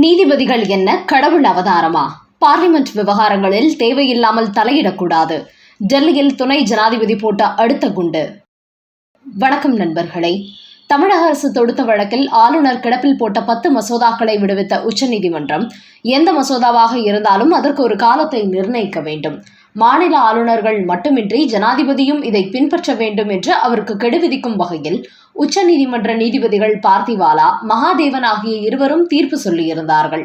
நீதிபதிகள் என்ன கடவுள் அவதாரமா? பார்லிமெண்ட் விவகாரங்களில் தேவையில்லாமல் தலையிடக்கூடாது. டெல்லியில் துணை ஜனாதிபதி போட்ட அடுத்த குண்டு. வணக்கம் நண்பர்களே. தமிழக அரசு தொடுத்த வழக்கில் ஆளுநர் கிடப்பில் போட்ட பத்து மசோதாக்களை விடுவித்த உச்சநீதிமன்றம் எந்த மசோதாவாக இருந்தாலும் அதற்கு ஒரு காலத்தை நிர்ணயிக்க வேண்டும். மாநில ஆளுநர்கள் மட்டுமின்றி ஜனாதிபதியும் இதை பின்பற்ற வேண்டும் என்று அவருக்கு கெடு விதிக்கும் வகையில் உச்சநீதிமன்ற நீதிபதிகள் பார்த்திவாலா மகாதேவன் ஆகிய இருவரும் தீர்ப்பு சொல்லியிருந்தார்கள்.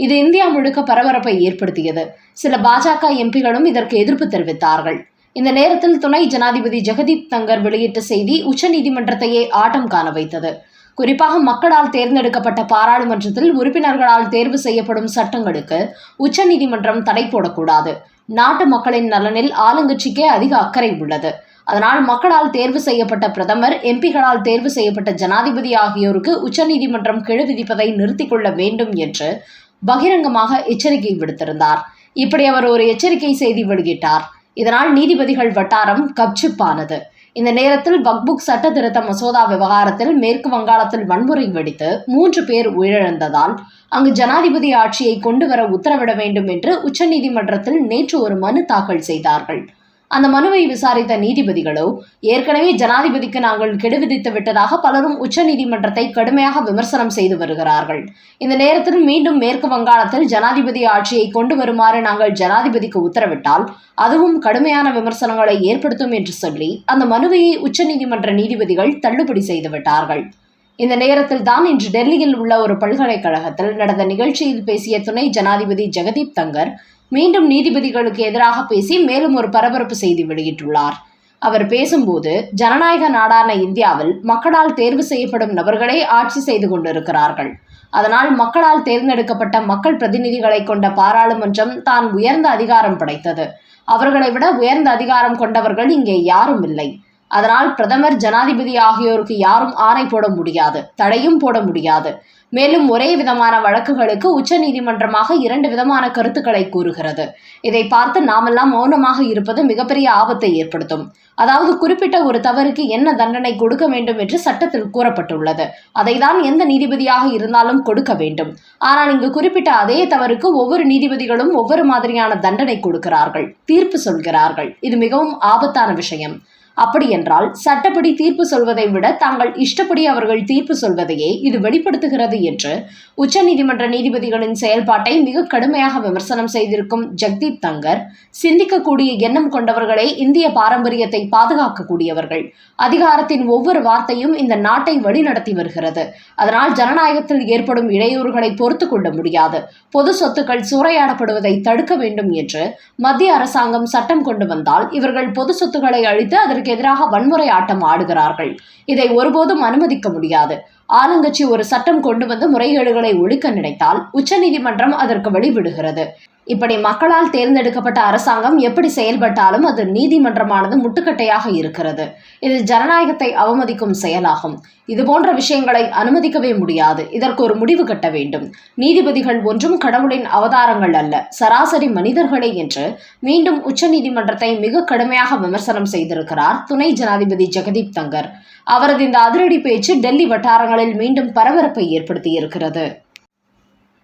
இது இந்தியா முழுக்க பரபரப்பை ஏற்படுத்தியது. சில பாஜக எம்பிகளும் இதற்கு எதிர்ப்பு தெரிவித்தார்கள். இந்த நேரத்தில் துணை ஜனாதிபதி ஜெகதீப் தங்கர் வெளியிட்ட செய்தி உச்சநீதிமன்றத்தையே ஆட்டம் காண வைத்தது. குறிப்பாக மக்களால் தேர்ந்தெடுக்கப்பட்ட பாராளுமன்றத்தில் உறுப்பினர்களால் தேர்வு செய்யப்படும் சட்டங்களுக்கு உச்சநீதிமன்றம் தடை போடக்கூடாது. நாட்டு மக்களின் நலனில் ஆளுங்கட்சிக்கே அதிக அக்கறை உள்ளது. அதனால் மக்களால் தேர்வு செய்யப்பட்ட பிரதமர் எம்பிகளால் தேர்வு செய்யப்பட்ட ஜனாதிபதி ஆகியோருக்கு உச்சநீதிமன்றம் கெழு விதிப்பதை நிறுத்திக் கொள்ள வேண்டும் என்று பகிரங்கமாக எச்சரிக்கை விடுத்திருந்தார். இப்படி அவர் ஒரு எச்சரிக்கை செய்தி வெளியிட்டார். இதனால் நீதிபதிகள் வட்டாரம் கப்சிப்பானது. இந்த நேரத்தில் வக்புக் சட்ட திருத்த மசோதா விவகாரத்தில் மேற்கு வங்காளத்தில் வன்முறை வெடித்து மூன்று பேர் உயிரிழந்ததால் அங்கு ஜனாதிபதி ஆட்சியை கொண்டு வர உத்தரவிட வேண்டும் என்று உச்சநீதிமன்றத்தில் நேற்று ஒரு மனு தாக்கல் செய்தார்கள். அந்த மனுவை விசாரித்த நீதிபதிகளோ ஏற்கனவே ஜனாதிபதிக்கு நாங்கள் கெடு விதித்து விட்டதாக பலரும் உச்சநீதிமன்றத்தை கடுமையாக விமர்சனம் செய்து வருகிறார்கள். இந்த நேரத்தில் மீண்டும் மேற்கு வங்காளத்தில் ஜனாதிபதி ஆட்சியை கொண்டு வருமாறு நாங்கள் ஜனாதிபதிக்கு உத்தரவிட்டால் அதுவும் கடுமையான விமர்சனங்களை ஏற்படுத்தும் என்று சொல்லி அந்த மனுவையை உச்சநீதிமன்ற நீதிபதிகள் தள்ளுபடி செய்து விட்டார்கள். இந்த நேரத்தில் தான் இன்று டெல்லியில் உள்ள ஒரு பல்கலைக்கழகத்தில் நடந்த நிகழ்ச்சியில் பேசிய துணை ஜனாதிபதி ஜெகதீப் தங்கர் மீண்டும் நீதிபதிகளுக்கு எதிராக பேசி மேலும் ஒரு பரபரப்பு செய்தி வெளியிட்டுள்ளார். அவர் பேசும்போது ஜனநாயக நாடான இந்தியாவில் மக்களால் தேர்வு செய்யப்படும் நபர்களே ஆட்சி செய்து கொண்டிருக்கிறார்கள். அதனால் மக்களால் தேர்ந்தெடுக்கப்பட்ட மக்கள் பிரதிநிதிகளை கொண்ட பாராளுமன்றம் தான் உயர்ந்த அதிகாரம் படைத்தது. அவர்களை விட உயர்ந்த அதிகாரம் கொண்டவர்கள் இங்கே யாரும் இல்லை. அதனால் பிரதமர் ஜனாதிபதி ஆகியோருக்கு யாரும் ஆணை போட முடியாது தடையும் போட முடியாது. மேலும் ஒரே விதமான வழக்குகளுக்கு உச்சநீதிமன்றமாக இரண்டு விதமான கருத்துக்களை கூறுகிறது. இதை பார்த்து நாமெல்லாம் மௌனமாக இருப்பது மிகப்பெரிய ஆபத்தை ஏற்படுத்தும். அதாவது குறிப்பிட்ட ஒரு தவறுக்கு என்ன தண்டனை கொடுக்க வேண்டும் என்று சட்டத்தில் கூறப்பட்டுள்ளது. அதைதான் எந்த நீதிபதியாக இருந்தாலும் கொடுக்க வேண்டும். ஆனால் இங்கு குறிப்பிட்ட அதே தவறுக்கு ஒவ்வொரு நீதிபதிகளும் ஒவ்வொரு மாதிரியான தண்டனை கொடுக்கிறார்கள் தீர்ப்பு சொல்கிறார்கள். இது மிகவும் ஆபத்தான விஷயம். அப்படியென்றால் சட்டப்படி தீர்ப்பு சொல்வதை விட தாங்கள் இஷ்டப்படி அவர்கள் தீர்ப்பு சொல்வதையே இது வெளிப்படுத்துகிறது என்று உச்சநீதிமன்ற நீதிபதிகளின் செயல்பாட்டை மிக கடுமையாக விமர்சனம் செய்திருக்கும் ஜெக்தீப் தங்கர் சிந்திக்கக்கூடிய எண்ணம் கொண்டவர்களே இந்திய பாரம்பரியத்தை பாதுகாக்கக்கூடியவர்கள். அதிகாரத்தின் ஒவ்வொரு வார்த்தையும் இந்த நாட்டை வழிநடத்தி வருகிறது. அதனால் ஜனநாயகத்தில் ஏற்படும் இடையூறுகளை பொறுத்து கொள்ள முடியாது. பொது சொத்துக்கள் சூறையாடப்படுவதை தடுக்க வேண்டும் என்று மத்திய அரசாங்கம் சட்டம் கொண்டு வந்தால் இவர்கள் பொது சொத்துக்களை அழித்து அதற்கு எதிராக வன்முறை ஆட்டம் ஆடுகிறார்கள். இதை ஒருபோதும் அனுமதிக்க முடியாது. ஆளுங்கட்சி ஒரு சட்டம் கொண்டு வந்து முறைகேடுகளை ஒழிக்க நினைத்தால் உச்சநீதிமன்றம் அதற்கு வழிவிடுகிறது. இப்படி மக்களால் தேர்ந்தெடுக்கப்பட்ட அரசாங்கம் எப்படி செயல்பட்டாலும் அது நீதிமன்றமானது முட்டுக்கட்டையாக இருக்கிறது. இது ஜனநாயகத்தை அவமதிக்கும் செயலாகும். இது போன்ற விஷயங்களை அனுமதிக்கவே முடியாது. இதற்கு ஒரு முடிவு கட்ட வேண்டும். நீதிபதிகள் ஒன்றும் கடவுளின் அவதாரங்கள் அல்ல. சராசரி மனிதர்களே என்று மீண்டும் உச்சநீதிமன்றத்தை மிக கடுமையாக விமர்சனம் செய்திருக்கிறார் துணை ஜனாதிபதி ஜெகதீப் தங்கர். அவரது இந்த அதிரடி பேச்சு டெல்லி வட்டாரங்களில் மீண்டும் பரபரப்பை ஏற்படுத்தியிருக்கிறது.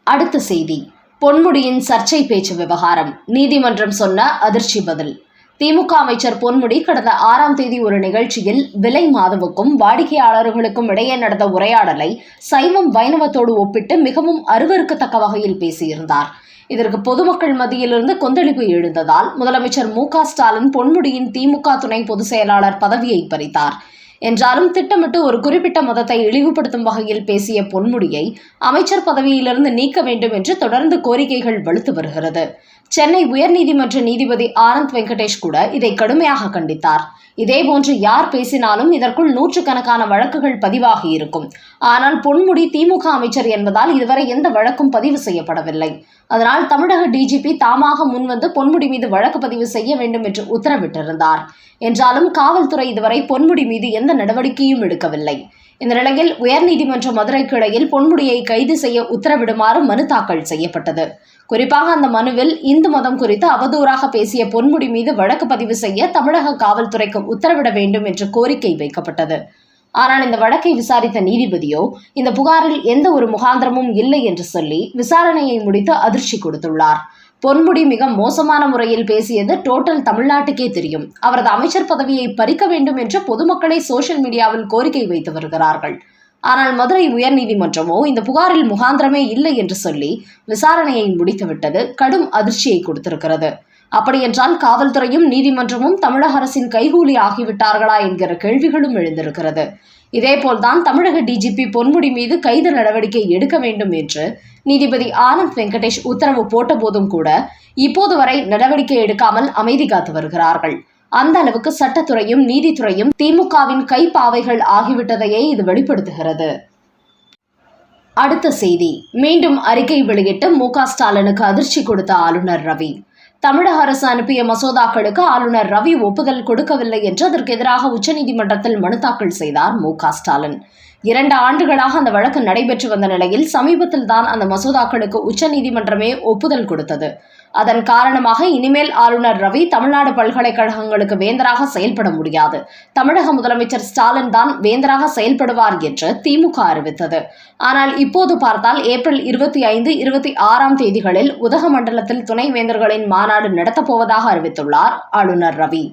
அடுத்த செய்தி. பொன்முடியின் சர்ச்சை பேச்சு விவகாரம். நீதிமன்றம் சொன்ன அதிர்ச்சி பதில். திமுக அமைச்சர் பொன்முடி கடந்த ஆறாம் தேதி ஒரு நிகழ்ச்சியில் விலை மாதவுக்கும் வாடிக்கையாளர்களுக்கும் இடையே நடந்த உரையாடலை சைவம் வைணவத்தோடு ஒப்பிட்டு மிகவும் அருவருக்கத்தக்க வகையில் பேசியிருந்தார். இதற்கு பொதுமக்கள் மத்தியிலிருந்து கொந்தளிப்பு எழுந்ததால் முதலமைச்சர் மு க ஸ்டாலின் பொன்முடியின் திமுக துணை பொதுச் செயலாளர் பதவியை பறித்தார். என்றாலும் திட்டமிட்டு ஒரு குறிப்பிட்ட மதத்தை இழிவுபடுத்தும் வகையில் பேசிய பொன்முடியை அமைச்சர் பதவியிலிருந்து நீக்க வேண்டும் என்று தொடர்ந்து கோரிக்கைகள் வலுத்து வருகிறது. சென்னை உயர்நீதிமன்ற நீதிபதி ஆனந்த் வெங்கடேஷ் கூட இதை கடுமையாக கண்டித்தார். இதேபோன்று யார் பேசினாலும் இதற்குள் நூற்றுக்கணக்கான வழக்குகள் பதிவாகி இருக்கும். ஆனால் பொன்முடி திமுக அமைச்சர் என்பதால் இதுவரை எந்த வழக்கும் பதிவு செய்யப்படவில்லை. அதனால் தமிழக டிஜிபி தாமாக முன்வந்து பொன்முடி மீது வழக்கு பதிவு செய்ய வேண்டும் என்று உத்தரவிட்டிருந்தார். என்றாலும் காவல்துறை இதுவரை பொன்முடி மீது எந்த எந்த நடவடிக்கையும் எடுக்கவில்லை. இந்த நிலையில் உயர்நீதிமன்ற மதுரை கிளையில் பொன்முடியை கைது செய்ய உத்தரவிடுமாறு மனு தாக்கல் செய்யப்பட்டது. குறிப்பாக அந்த மனுவில் இந்து மதம் குறித்து அவதூறாக பேசிய பொன்முடி மீது வழக்கு பதிவு செய்ய தமிழக காவல்துறைக்கு உத்தரவிட வேண்டும் என்று கோரிக்கை வைக்கப்பட்டது. ஆனால் இந்த வழக்கை விசாரித்த நீதிபதியோ இந்த புகாரில் எந்த ஒரு முகாந்திரமும் இல்லை என்று சொல்லி விசாரணையை முடித்து அதிர்ச்சி கொடுத்துள்ளார். பொன்முடி மிக மோசமான முறையில் பேசியது டோட்டல் தமிழ்நாட்டுக்கே தெரியும். அவரது அமைச்சர் பதவியை பறிக்க வேண்டும் என்று பொதுமக்களை சோசியல் மீடியாவில் கோரிக்கை வைத்து வருகிறார்கள். ஆனால் மதுரை உயர்நீதிமன்றமோ இந்த புகாரில் முகாந்திரமே இல்லை என்று சொல்லி விசாரணையை முடித்துவிட்டது கடும் அதிர்ச்சியை கொடுத்திருக்கிறது. அப்படியென்றால் காவல்துறையும் நீதிமன்றமும் தமிழக அரசின் கைகூலி ஆகிவிட்டார்களா என்கிற கேள்விகளும் எழுந்திருக்கிறது. இதேபோல்தான் தமிழக டிஜிபி பொன்முடி மீது கைது நடவடிக்கை எடுக்க வேண்டும் என்று நீதிபதி ஆனந்த் வெங்கடேஷ் உத்தரவு போட்ட போதும் கூட இப்போது வரை நடவடிக்கை எடுக்காமல் அமைதி காத்து வருகிறார்கள். அந்த அளவுக்கு சட்டத்துறையும் நீதித்துறையும் திமுகவின் கைப்பாவைகள் ஆகிவிட்டதையே இது வெளிப்படுத்துகிறது. அடுத்த செய்தி. மீண்டும் அறிக்கை வெளியிட்டு மு ஸ்டாலினுக்கு அதிர்ச்சி கொடுத்த ஆளுநர் ரவி. தமிழக அரசு அனுப்பிய மசோதாக்களுக்கு ஆளுநர் ரவி ஒப்புதல் கொடுக்கவில்லை என்று அதற்கு எதிராக உச்சநீதிமன்றத்தில் மனு தாக்கல் செய்தார் மு ஸ்டாலின். இரண்டு ஆண்டுகளாக அந்த வழக்கு நடைபெற்று வந்த நிலையில் சமீபத்தில் தான் அந்த மசோதாக்களுக்கு உச்சநீதிமன்றமே ஒப்புதல் கொடுத்தது. அதன் காரணமாக இனிமேல் ஆளுநர் ரவி தமிழ்நாடு பல்கலைக்கழகங்களுக்கு வேந்தராக செயல்பட முடியாது. தமிழக முதலமைச்சர் ஸ்டாலின் தான் வேந்தராக செயல்படுவார் என்று திமுக அறிவித்தது. ஆனால் இப்போது பார்த்தால் ஏப்ரல் இருபத்தி ஐந்து இருபத்தி ஆறாம் தேதிகளில் உதகமண்டலத்தில் துணைவேந்தர்களின் மாநாடு நடத்தப்போவதாக அறிவித்துள்ளார் ஆளுநர் ரவி.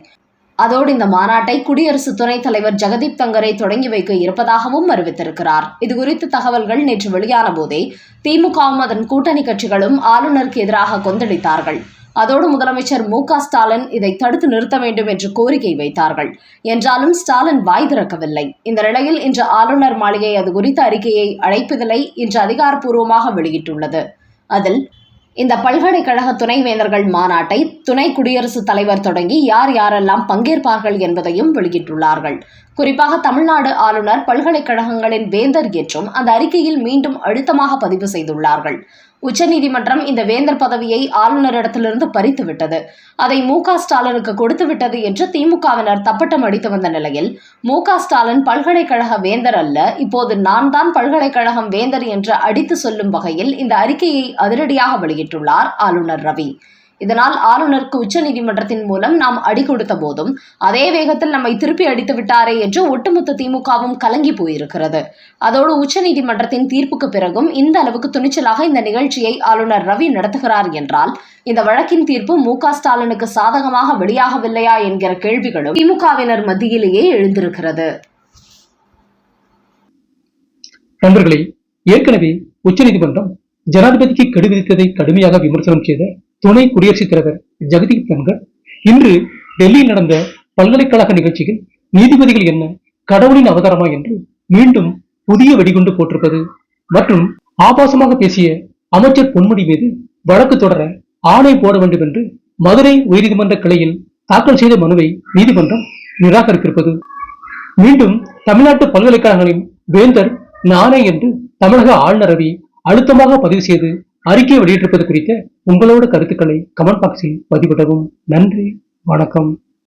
அதோடு இந்த மாநாட்டை குடியரசு துணைத் தலைவர் ஜெகதீப் தங்கரை தொடங்கி வைக்க இருப்பதாகவும் அறிவித்திருக்கிறார். இதுகுறித்து தகவல்கள் நேற்று வெளியான போதே திமுகவும் அதன் கூட்டணி கட்சிகளும் ஆளுநருக்கு எதிராக கொந்தளித்தார்கள். அதோடு முதலமைச்சர் மு க ஸ்டாலின் இதை தடுத்து நிறுத்த வேண்டும் என்று கோரிக்கை வைத்தார்கள். என்றாலும் ஸ்டாலின் வாய் திறக்கவில்லை. இந்த நிலையில் இன்று ஆளுநர் மாளிகை அது குறித்த அறிக்கையை அழைப்பதில்லை இன்று அதிகாரப்பூர்வமாக வெளியிட்டுள்ளது. அதில் இந்த பல்கலைக்கழக துணைவேந்தர்கள் மாநாட்டை துணை குடியரசுத் தலைவர் தொடங்கி யார் யாரெல்லாம் பங்கேற்பார்கள் என்பதையும் வெளியிட்டுள்ளார்கள். குறிப்பாக தமிழ்நாடு ஆளுநர் பல்கலைக்கழகங்களின் வேந்தர் என்றும் அந்த அறிக்கையில் மீண்டும் அழுத்தமாக பதிவு செய்துள்ளார்கள். உச்சநீதிமன்றம் இந்த வேந்தர் பதவியை ஆளுநரிடத்திலிருந்து பறித்துவிட்டது. அதை மு க ஸ்டாலினுக்கு கொடுத்துவிட்டது என்று திமுகவினர் தப்பட்டம் அடித்து வந்த நிலையில் மு க ஸ்டாலின் பல்கலைக்கழக வேந்தர் அல்ல இப்போது நான் தான் பல்கலைக்கழகம் வேந்தர் என்று அடித்து சொல்லும் வகையில் இந்த அறிக்கையை அதிரடியாக வெளியிட்டுள்ளார் ஆளுநர் ரவி. இதனால் ஆளுநருக்கு உச்சநீதிமன்றத்தின் மூலம் நாம் அடி கொடுத்த போதும் அதே வேகத்தில் நம்மை திருப்பி அடித்து விட்டாரே என்று ஒட்டுமொத்த திமுகவும் கலங்கி போயிருக்கிறது. அதோடு உச்சநீதிமன்றத்தின் தீர்ப்புக்கு பிறகும் இந்த அளவுக்கு துணிச்சலாக இந்த நிகழ்ச்சியை ஆளுநர் ரவி நடத்துகிறார் என்றால் இந்த வழக்கின் தீர்ப்பு மு ஸ்டாலினுக்கு சாதகமாக வெளியாகவில்லையா என்கிற கேள்விகளும் திமுகவினர் மத்தியிலேயே எழுந்திருக்கிறது. நண்பர்களே ஏற்கனவே உச்சநீதிமன்றம் ஜனாதிபதிக்கு கெடு விதித்ததை கடுமையாக விமர்சனம் செய்த துணை குடியரசுத் தலைவர் ஜெகதீப் தன்கர். இன்று டெல்லியில் நடந்த பல்கலைக்கழக நிகழ்ச்சியில் நீதிபதிகள் என்ன கடவுளின் அவதாரமா என்று மீண்டும் புதிய வெடிகுண்டு போட்டிருப்பது மற்றும் ஆபாசமாக பேசிய அமைச்சர் பொன்முடி மீது வழக்கு தொடர ஆணை போட வேண்டும் என்று மதுரை உயர்நீதிமன்ற கிளையில் தாக்கல் செய்த மனுவை நீதிமன்றம் நிராகரித்திருப்பது. மீண்டும் தமிழ்நாட்டு பல்கலைக்கழகங்களின் வேந்தர் நானே என்று தமிழக ஆளுநரவை அழுத்தமாக பதிவு செய்து அறிக்கை வெளியிட்டிருப்பது குறித்த உங்களோட கருத்துக்களை கமெண்ட் பாக்ஸில் பதிவிடவும். நன்றி வணக்கம்.